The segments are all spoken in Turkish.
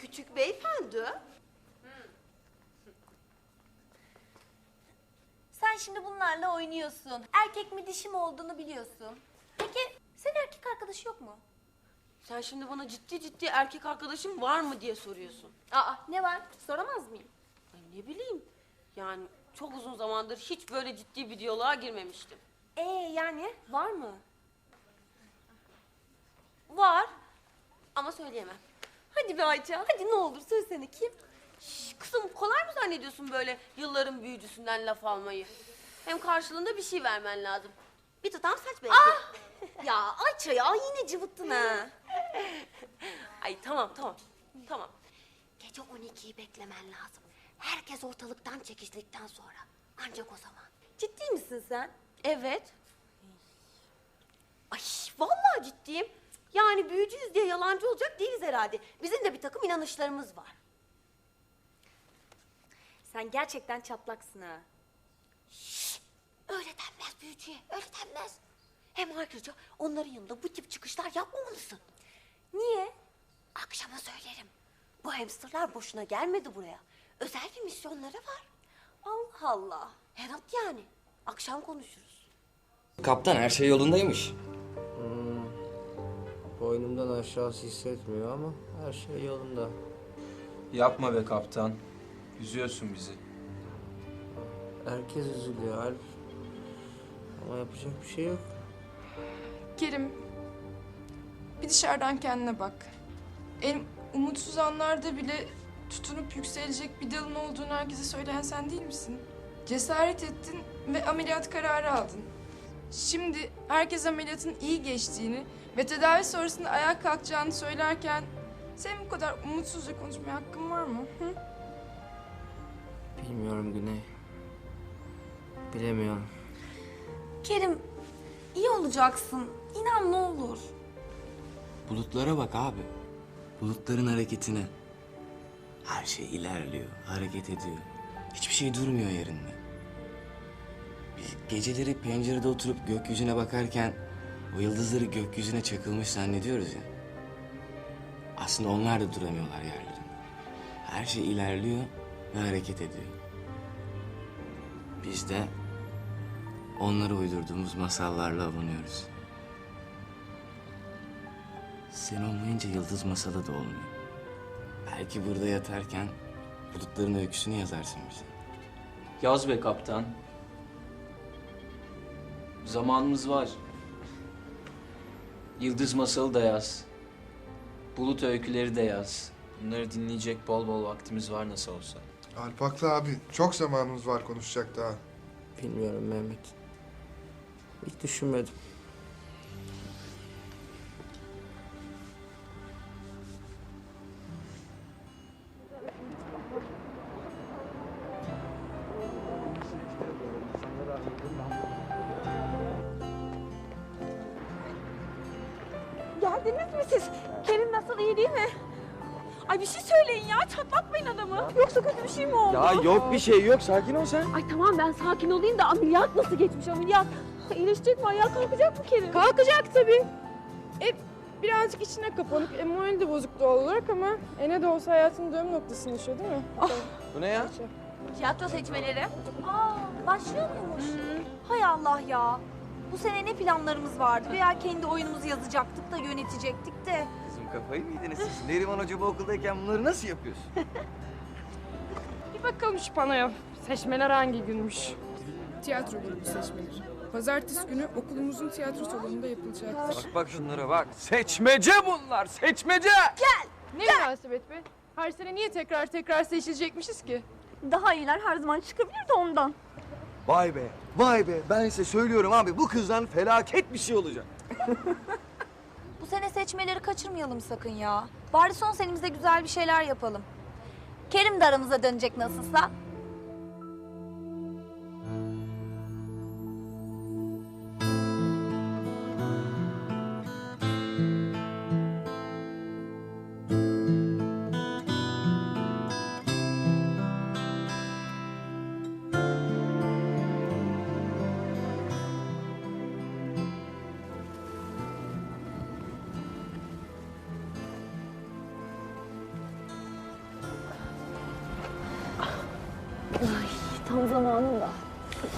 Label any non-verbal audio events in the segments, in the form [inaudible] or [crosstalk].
küçük beyefendi. Sen şimdi bunlarla oynuyorsun. Erkek mi dişi mi olduğunu biliyorsun. Peki senin erkek arkadaşı yok mu? Sen şimdi bana ciddi ciddi erkek arkadaşım var mı diye soruyorsun. Aa ne var? Soramaz mıyım? Ay ne bileyim. Yani çok uzun zamandır hiç böyle ciddi bir diyaloğa girmemiştim. Ee yani var mı? Var ama söyleyemem. Hadi be Ayça. Hadi ne olur söylesene kim? Şş, kızım kolay mı zannediyorsun böyle yılların büyücüsünden laf almayı? Hem karşılığında bir şey vermen lazım. Bir tutam saç belki. [laughs] Ya Ayça ya yine cıvıttın ha. [laughs] Ay tamam tamam tamam. Gece 12'yi beklemen lazım. Herkes ortalıktan çekiştikten sonra. Ancak o zaman. Ciddi misin sen? Evet. Ay vallahi ciddiyim. Yani büyücüyüz diye yalancı olacak değiliz herhalde. Bizim de bir takım inanışlarımız var. Sen gerçekten çatlaksın ha. Öyle denmez büyücüye, öyle denmez. Hem ayrıca onların yanında bu tip çıkışlar yapmamalısın. Niye? Akşama söylerim. Bu hamsterlar boşuna gelmedi buraya. Özel bir misyonları var. Allah Allah. Evet yani. Akşam konuşuruz. Kaptan her şey yolundaymış. Boynumdan aşağısı hissetmiyor ama her şey yolunda. Yapma be kaptan. Üzüyorsun bizi. Herkes üzülüyor Alp. Ama yapacak bir şey yok. Kerim, bir dışarıdan kendine bak. En umutsuz anlarda bile tutunup yükselecek bir dalın olduğunu herkese söyleyen sen değil misin? Cesaret ettin ve ameliyat kararı aldın. Şimdi herkes ameliyatın iyi geçtiğini ve tedavi sonrasında ayağa kalkacağını söylerken senin bu kadar umutsuzca konuşmaya hakkın var mı? Hı? Bilmiyorum Güney. Bilemiyorum. Kerim iyi olacaksın. İnan ne olur. Bulutlara bak abi. Bulutların hareketine. Her şey ilerliyor, hareket ediyor. Hiçbir şey durmuyor yerinde. Biz geceleri pencerede oturup gökyüzüne bakarken o yıldızları gökyüzüne çakılmış zannediyoruz ya. Aslında onlar da duramıyorlar yerlerinde. Her şey ilerliyor ve hareket ediyor. Biz de onlara uydurduğumuz masallarla avunuyoruz. Sen olmayınca yıldız masalı da olmuyor. Belki burada yatarken bulutların öyküsünü yazarsın bize. Yaz be kaptan. Zamanımız var. Yıldız masalı da yaz. Bulut öyküleri de yaz. Bunları dinleyecek bol bol vaktimiz var nasıl olsa. Alp haklı abi. Çok zamanımız var konuşacak daha. Bilmiyorum Mehmet. Hiç düşünmedim. Geldiniz mi siz? Kerim nasıl iyi değil mi? Ay bir şey söyleyin ya çatlatmayın adamı. Yoksa kötü bir şey mi oldu? Ya yok bir şey yok sakin ol sen. Ay tamam ben sakin olayım da ameliyat nasıl geçmiş ameliyat? İyileşecek mi ayağa kalkacak mı Kerim? Kalkacak tabii. E, birazcık içine kapanık. E, morali de bozuk doğal olarak ama e, ne de olsa hayatın dönüm noktasını yaşıyor değil mi? Bu ne ya? Tiyatro seçmeleri. Aa başlıyor muymuş? Hay Allah ya. Bu sene ne planlarımız vardı? Veya kendi oyunumuzu yazacaktık da yönetecektik de. Kızım kafayı mı yediniz siz? Neriman Hoca bu okuldayken bunları nasıl yapıyorsun? [laughs] Bir bakalım şu panoya. Seçmeler hangi günmüş? Tiyatro grubu seçmeleri. Pazartesi günü okulumuzun tiyatro salonunda yapılacaktır. Bak bak şunlara bak. Seçmece bunlar seçmece. Ne münasebet be? Her sene niye tekrar tekrar seçilecekmişiz ki? Daha iyiler her zaman çıkabilir de ondan. Vay be vay be ben size söylüyorum abi bu kızdan felaket bir şey olacak. [laughs] Bu sene seçmeleri kaçırmayalım sakın ya. Bari son senemizde güzel bir şeyler yapalım. Kerim de aramıza dönecek nasılsa.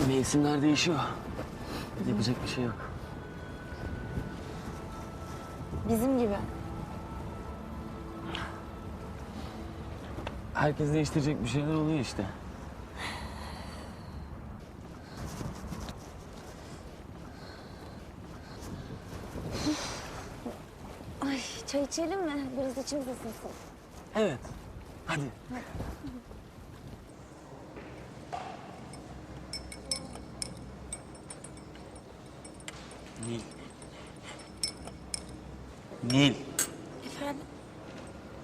Mevsimler değişiyor. Yapacak bir şey yok. Bizim gibi. Herkes değiştirecek bir şeyler oluyor işte. Ay çay içelim mi? Biraz içimiz ısınsın. Evet. Hadi. Nil. Nil. Efendim?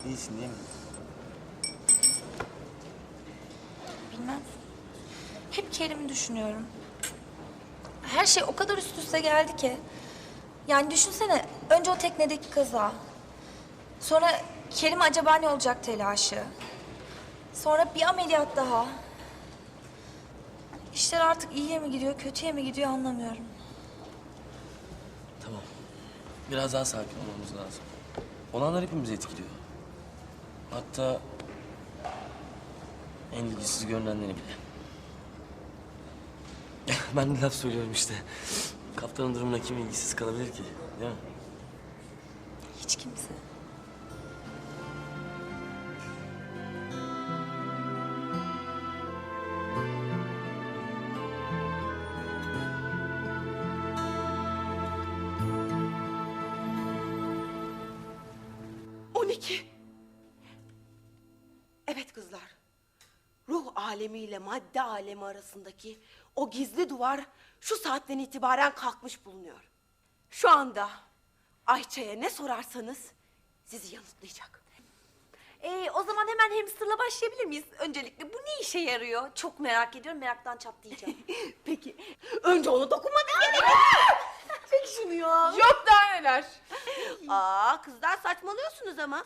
İyisin değil mi? Bilmem. Hep Kerim'i düşünüyorum. Her şey o kadar üst üste geldi ki. Yani düşünsene önce o teknedeki kaza. Sonra Kerim acaba ne olacak telaşı. Sonra bir ameliyat daha. İşler artık iyiye mi gidiyor, kötüye mi gidiyor anlamıyorum. Biraz daha sakin olmamız lazım. Olanlar hepimizi etkiliyor. Hatta en ilgisiz görünenleri bile. [laughs] ben de laf söylüyorum işte. Kaptanın durumuna kim ilgisiz kalabilir ki? Değil mi? Hiç kimse. On iki. Evet kızlar. Ruh alemiyle madde alemi arasındaki o gizli duvar şu saatten itibaren kalkmış bulunuyor. Şu anda Ayça'ya ne sorarsanız sizi yanıtlayacak. Ee, o zaman hemen hamsterla başlayabilir miyiz? Öncelikle bu ne işe yarıyor? Çok merak ediyorum, meraktan çatlayacağım. [laughs] Peki önce ona dokunmanız gerekiyor. Çek şunu ya. Yok daha neler. Aa kızlar saçmalıyorsunuz ama.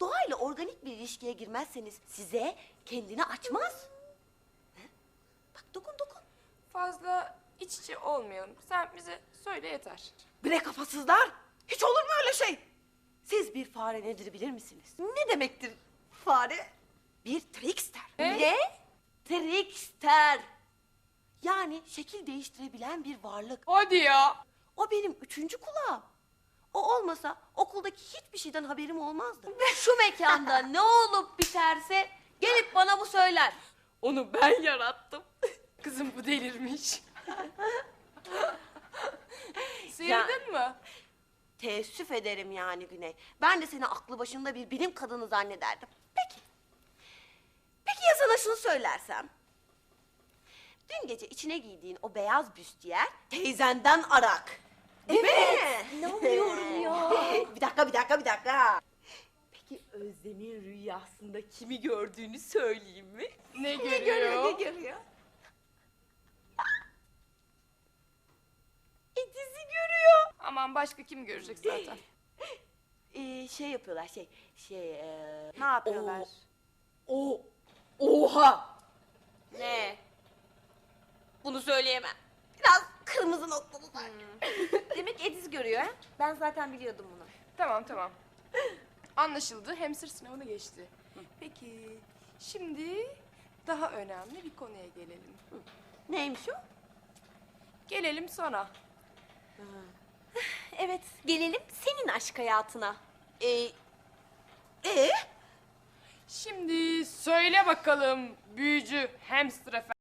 Doğayla organik bir ilişkiye girmezseniz size kendini açmaz. He? Bak dokun dokun. Fazla iç içe olmayalım. Sen bize söyle yeter. Bre kafasızlar. Hiç olur mu öyle şey? Siz bir fare nedir bilir misiniz? ne demektir fare? Bir trickster. Ne? Trickster. Yani şekil değiştirebilen bir varlık. Hadi ya. O benim üçüncü kulağım. O olmasa okuldaki hiçbir şeyden haberim olmazdı. [laughs] Şu mekanda ne olup biterse gelip bana bu söyler. Onu ben yarattım. [laughs] Kızım bu delirmiş. [laughs] Sıyırdın mı? Teessüf ederim yani Güney. Ben de seni aklı başında bir bilim kadını zannederdim. Peki. Peki ya sana şunu söylersem? Dün gece içine giydiğin o beyaz büstiyer teyzenden arak. Değil mi? İnanmıyorum ya. [laughs] bir dakika, bir dakika, bir dakika. Peki Özlem'in rüyasında kimi gördüğünü söyleyeyim mi? Ne Ne görüyor, görüyor? ne görüyor? Ediz'i görüyor. Aman başka kim görecek zaten? Ee, şey yapıyorlar şey şey ee, ne yapıyorlar? O, oha! Ne? Bunu söyleyemem. Biraz kırmızı noktalı var. Demek Ediz görüyor ha? Ben zaten biliyordum bunu. Tamam tamam. Anlaşıldı. Hamster sınavını geçti. Peki şimdi daha önemli bir konuya gelelim. Neymiş o? Gelelim sana. Evet, gelelim senin aşk hayatına. Ee, ee? Şimdi söyle bakalım büyücü hamster efendi.